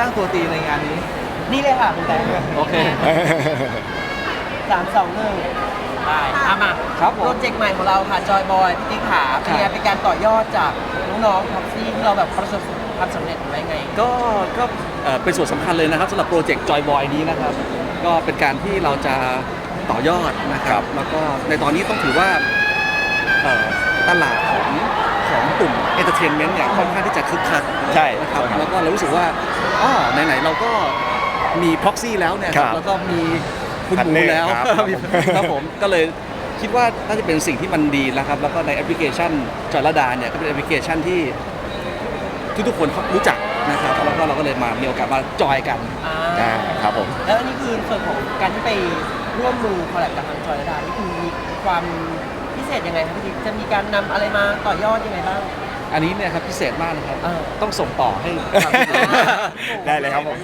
ตั้งตัวตีในงานนี้ นี่เลยค่ะคุณแตงโอเค สามสองหนึ่งได้เอามาครับผมโปรเจกต์ใหม่ของเราค่ะจอยบอยพี่ติ๊กขาเป็นไงเป็นการต่อยอดจากน้องๆท็อปซี่ที่เราแบบประสบความสำเร็จหรือไง ก็ก็เอ่อเป็นส่วนสำคัญเลยนะครับสำหรับโปรเจกต์จอยบอยนี้นะครับ ก็เป็นการที่เราจะต่อยอดนะครับ แล้วก็ในตอนนี้ต้องถือว่าเอ่อตลาดของของ กลุ่มเอนเตอร์เทนเมนต์เนี่ยค่อนข้างที่จะคึกคักใช่นะครับแล้วก็เรารู้สึกว่าอ๋อไหนๆเราก็มีพ็อกซี่แล้วเนี่ยครับแล้วก็มีคุณหพันมูเนอร์แล้วครับครับผมก็เลยคิดว่าน่าจะเป็นสิ่งที่มันดีแล้วครับ แล้วก็ในแอปพลิเคชันจอยระดาเนี่ยก็เป็นแอปพลิเคชันที่ทุกๆคนเขารู้จักนะครับแล้วก็เราก็เลยมามีโอกาสมาจอยกันอ่าอ่าครับผมแล้วอันนี้คือส่วนของการที่ไปร่วมมือคอลแลบกับทางจอยดานี่คือมีความพิ เศษยังไงครับพี่ติ๊กจะมีการนำอะไรมาต่อยอดยังไงบ้าง อันนี้เนี่ยครับพิเศษมากนะครับ เออ ต้องส่งต่อให้ทางผู้บริหารได้เลยครับผม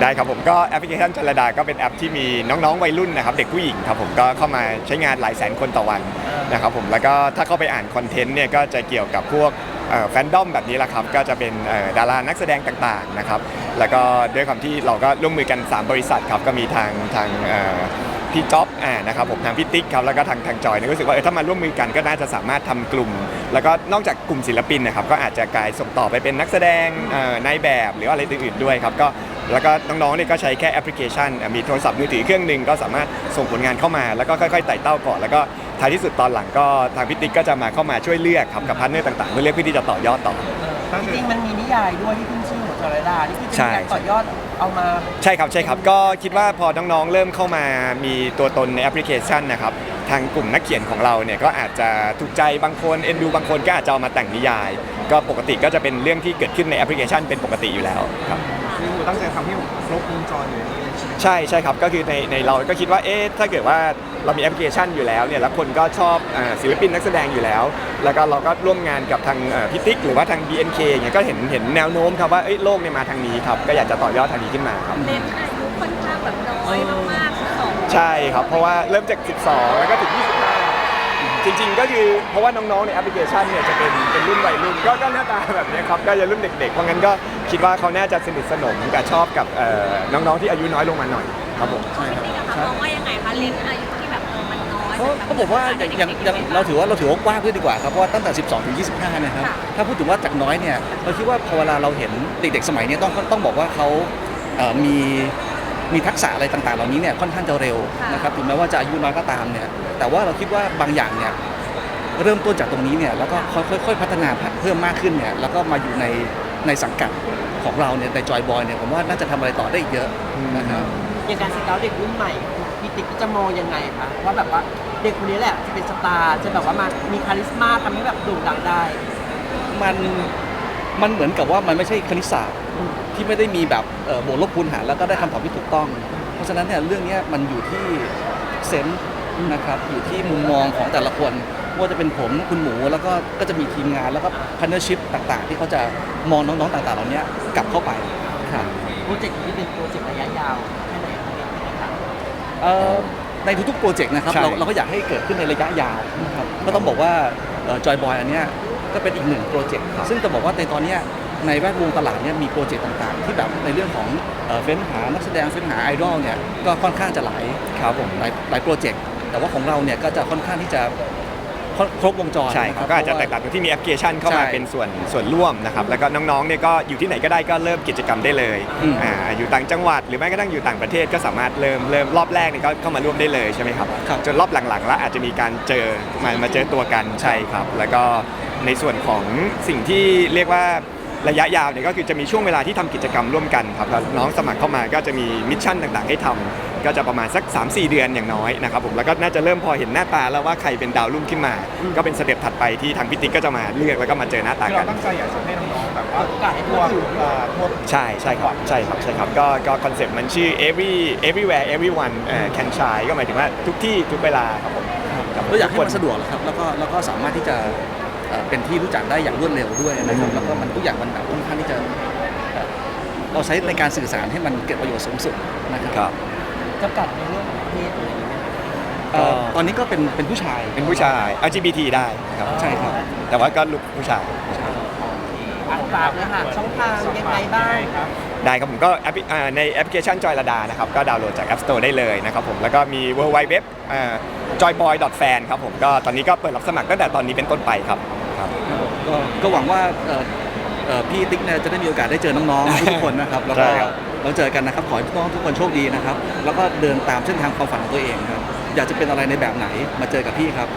ได้ครับผมก็แอปพลิเคชันจรดาก็เป็นแอปที่มีน้องๆวัยรุ่นนะครับ เด็กผู้หญิงครับผมก็เข้ามาใช้งานหลายแสนคนต่อวันนะครับผมแล้วก็ถ้าเข้าไปอ่านคอนเทนต์เนี่ยก็จะเกี่ยวกับพวกแฟนดอมแบบนี้แหละครับ ก็จะเป็นเอ่อดารานักแสดงต่างๆนะครับ แล้วก็ด้วยความที่เราก็ร่วมมือกัน 3 บริษัทครับ ก็มีทางทางเอ่อ พี่จ๊อบอ่านะครับผมทางพี่ติ๊กครับแล้วก็ทางทางจอยเนี่ยก็รู้สึกว่าเออถ้ามาร่วมมือกันก็น่าจะสามารถทำกลุ่ม แล้วก็นอกจากกลุ่มศิลปินนะครับก็อาจจะกลายส่งต่อไปเป็นนักแสดงเอ่อนายแบบหรืออะไรอื่นๆด้วยครับก็แล้วก็น้องๆเนี่ยก็ใช้แค่แอปพลิเคชันอะมีโทรศัพท์มือถือเครื่องหนึ่งก็สามารถส่งผลงานเข้ามา แล้วก็ค่อยๆไต่เต้าก่อนแล้วก็ท้ายที่สุดตอนหลังก็ทางพี่ติ๊กก็จะมาเข้ามาช่วยเลือกครับกับพาร์ทเนอร์ต่างๆเพื่อเลือกเพื่อที่จะต่อยอดต่อ จริงๆมันมีนิยายด้วยที่ขึ้นชื่อของจอยดานี่คือจะใช่มีการต่อยอด เอามา ใช่ครับใช่ครับ ก็คิดว่าพอน้องๆเริ่มเข้ามามีตัวตนในแอปพลิเคชันนะครับทางกลุ่มนักเขียนของเราเนี่ยก็อาจจะถูกใจบางคนเอ็นดูบางคนก็อาจจะเอามาแต่งนิยาย ก็ปกติก็จะเป็นเรื่องที่เกิดขึ้นในแอปพลิเคชันเป็นปกติอยู่แล้วครับคือตั้งใจทำให้ครบวงจรอยู่ ในนี้เลยใช่ไหมใช่ใช่ครับก็คือในในเราก็คิดว่าเอ๊ะถ้าเกิดว่าเรามีแอปพลิเคชันอยู่แล้วเนี่ยแล้วคนก็ชอบอ่าศิลปินนักแสดงอยู่แล้ว แล้วก็เราก็ร่วมงานกับทางเอ่อพี่ติ๊กหรือว่าทาง BNK อย่างเงี้ยก็เห็นเห็นแนวโน้มครับว่าเอ้ยโลกเนี่ยมาทางนี้ครับก็อยากจะต่อยอดทางนี้ขึ้นมาครับ เน้นอายุค่อนข้างแบบน้อยมากๆสอง ใช่ครับ เพราะว่าเริ่มจาก 12 แล้วก็ถึง25 จริงๆ ก็คือเพราะว่าน้องๆในแอปพลิเคชันเนี่ยจะเป็นเป็นรุ่นวัยรุ่นก็ก็หน้าตาแบบเนี้ยครับก็จะรุ่นเด็กๆ เพราะงั้นก็คิดว่าเขาน่าจะสนิทสนมกับชอบกับเอ่อน้องๆที่อายุน้อยลงมาหน่อยครับผมปกติอะค่ะมองว่ายังไงคะเล้นอายุที่แบบเออมันน้อยก็ก็ผมว่าอย่างอย่างอย่างเราถือว่าเราถือว่ากว้างขึ้นดีกว่าครับเพราะว่าตั้งแต่ 12 ถึง 25นะครับ ถ้าพูดถึงว่าจากน้อยเนี่ย เราคิดว่าพอเวลาเราเห็นเด็กๆ สมัยเนี้ต้องต้องบอกว่าเขาเอ่อมี มีทักษะอะไรต่างๆ เหล่านี้เนี่ยค่อนข้างจะเร็วนะครับถึงแม้ว่าจะอายุน้อยก็ตามเนี่ยแต่ว่าเราคิดว่าบางอย่างเนี่ยเริ่มต้นจากตรงนี้เนี่ยแล้วก็ค่อยๆพัฒนาเพิ่มมากขึ้นเนี่ยแล้วก็มาอยู่ในในสังกัดของเราเนี่ยในจอยบอยเนี่ยผมว่าน่าจะทำอะไรต่อได้อีกเยอะนะครับอย่างการสเกาต์เด็กรุ่นใหม่พี่ติ๊กจะมองยังไงคะว่าแบบว่าเด็กคนนี้แหละจะเป็นสตาร์จะแบบว่ามามีคาลิสมาทำให้แบบโด่งดังได้ มันมันเหมือนกับว่ามันไม่ใช่คณิตศาสตร์ ที่ไม่ได้มีแบบเอ่อบวกลบคูณหารแล้วก็ได้คำตอบที่ถูกต้อง เพราะฉะนั้นเนี่ยเรื่องเนี้ยมันอยู่ที่เซนส์นะครับอยู่ที่มุมมองของแต่ละคนว่าจะเป็นผมคุณหมูแล้วก็ก็จะมีทีมงานแล้วก็พาร์เนอร์ชิพต่างๆ ที่เขาจะมองน้องๆต่างๆ เหล่านี้กลับเข้าไปครับโปรเจกต์นี้เป็นโปรเจกต์ระยะยาวแค่ไหนคะพี่ติ๊กคะเอ่อในทุกๆโปรเจกต์นะครับใช่เราเราก็อยากให้เกิดขึ้นในระยะยาวนะครับก็ต้องบอกว่าจอยบอยอันเนี้ยก็เป็นอีกหนึ่งโปรเจกต์ซึ่งจะบอกว่าในตอนเนี้ย ในแวดวงตลาดเนี่ยมีโปรเจกต์ต่างๆ ที่แบบในเรื่องของเอ่อเฟ้นหานักแสดงเฟ้นหาไอดอลเนี่ยก็ค่อนข้างจะหลายครับผมหลายหลายโปรเจกต์แต่ว่าของเราเนี่ยก็จะค่อนข้างที่จะครครบวงจรใช่ครับก็อาจจะแตกต่างตรงที่มีแอปพลิเคชันเข้ามาใช่เป็นส่วนส่วนร่วมนะครับแล้วก็น้องๆเนี่ยก็อยู่ที่ไหนก็ได้ก็เริ่มกิจกรรมได้เลยอืมอ่าอยู่ต่างจังหวัด หรือแม้กระทั่งอยู่ต่างประเทศก็สามารถเริ่มเริ่มรอบแรกเนี่ยก็เข้ามาร่วมได้เลยใช่ไหมครับครับจนรอบหลังๆ แล้วอาจจะมีการเจอมามาเจอตัวกันใช่ครับ แล้วก็ในส่วนของสิ่งที่เรียกว่า ระยะยาวเนี่ยก็คือจะมีช่วงเวลาที่ทำกิจกรรมร่วมกันครับแล้วน้องสมัครเข้ามาก็จะมีมิชชั่นต่างๆ ให้ทำก็จะประมาณสัก 3-4 เดือนอย่างน้อยนะครับผมแล้วก็น่าจะเริ่มพอเห็นหน้าตาแล้วว่าใครเป็นดาวรุ่งขึ้นมา ก็เป็นสเต็ปถัดไปที่ทางพิติกก็จะมาเลือกแล้วก็มาเจอหน้าตาคือกัเรานตั้งใจอยากจะให้น้องๆแบบว่าโอกาสให้ทั่ทั่ววถึงเอ่อทั่วใช่ใช่ครับใช่ครับใช่ครับก็ก็คอนเซ็ปต์มันชื่อ every everywhere everyone เอ่อ can shine ก็หมายถึงว่าทุกที่ทุกเวลาครับผมกับเราอยากให้ทุมันสะดวกแหละครับแล้วก็แล้วก็สามารถที่จะ เอ่อเป็นที่รู้จักได้อย่างรวดเร็วด้วยนะครับแล้วก็มันทุกอย่างมันแบบค่อนข้างที่จะเอ่อเราใช้ในการสื่อสารให้มันเกิดประโยชน์สูงสุดนะครับครับจำกัดในเรื่องของเพศอะไรอย่างเงี้ยเอ่อตอนนี้ก็เป็นเป็นผู้ชายเป็นผู้ชาย LGBT ได้ครับใช่ครับแต่ว่าก็ลุกผู้ชายอะฝากเลยค่ะช่องทางยังไงบ้างได้ครับผมก็แอปพลิอ่าในแอปพลิเคชันจอยระดานะครับก็ดาวน์โหลดจาก App Store ได้เลยนะครับผมแล้วก็มี w w w joyboy.fan ครับผมก็ตอนนี้ก็เปิดรับสมัครตั้งแต่ตอนนี้เป็นต้นไปครับ ครับก็ก็หวังว่าเอ่อเอ่อพี่ติ๊กเนี่ยจะได้มีโอกาสได้เจอน้องๆ ทุกๆคนนะครับแล้วก็ใช่ครับ เราเจอกันนะครับขอให้น้องๆทุกคนโชคดีนะครับ แล้วก็เดินตามเส้นทางความฝันของตัวเองครับ อยากจะเป็นอะไรในแบบไหนมาเจอกับพี่ครับ